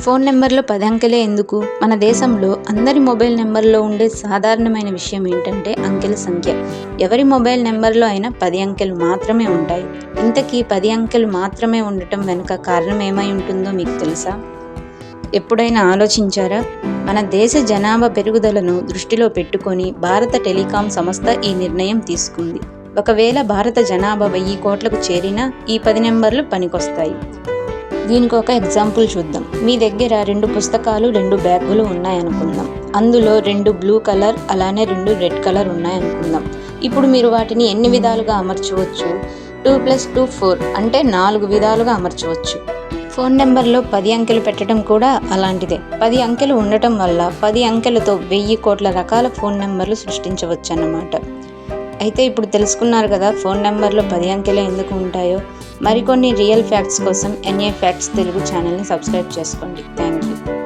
Phone నెంబర్లో పది అంకెలే ఎందుకు? మన దేశంలో అందరి మొబైల్ నెంబర్లో ఉండే సాధారణమైన విషయం ఏంటంటే అంకెల సంఖ్య. ఎవరి మొబైల్ నెంబర్లో అయినా పది అంకెలు మాత్రమే ఉంటాయి. ఇంతకీ పది అంకెలు మాత్రమే ఉండటం వెనుక కారణం ఏమై ఉంటుందో మీకు తెలుసా? ఎప్పుడైనా ఆలోచించారా? మన దేశ జనాభా పెరుగుదలను దృష్టిలో పెట్టుకొని భారత టెలికాం సంస్థ ఈ నిర్ణయం తీసుకుంది. ఒకవేళ భారత జనాభా వెయ్యి కోట్లకు చేరినా ఈ పది నెంబర్లు పనికొస్తాయి. దీనికి ఒక ఎగ్జాంపుల్ చూద్దాం. మీ దగ్గర రెండు పుస్తకాలు రెండు బ్యాగులు ఉన్నాయనుకుందాం. అందులో రెండు బ్లూ కలర్ అలానే రెండు రెడ్ కలర్ ఉన్నాయనుకుందాం. ఇప్పుడు మీరు వాటిని ఎన్ని విధాలుగా అమర్చవచ్చు? టూ ప్లస్ టూ ఫోర్ అంటే నాలుగు విధాలుగా అమర్చవచ్చు. ఫోన్ నెంబర్లో పది అంకెలు పెట్టడం కూడా అలాంటిదే. పది అంకెలు ఉండటం వల్ల పది అంకెలతో వెయ్యి కోట్ల రకాల ఫోన్ నెంబర్లు సృష్టించవచ్చు అన్నమాట అయితే ఇప్పుడు తెలుసుకున్నారు కదా ఫోన్ నెంబర్లో పది అంకెలే ఎందుకు ఉంటాయో. మరికొన్ని రియల్ ఫ్యాక్ట్స్ కోసం ఎన్ఏ ఫ్యాక్ట్స్ తెలుగు ఛానల్ని సబ్స్క్రైబ్ చేసుకోండి. Thank you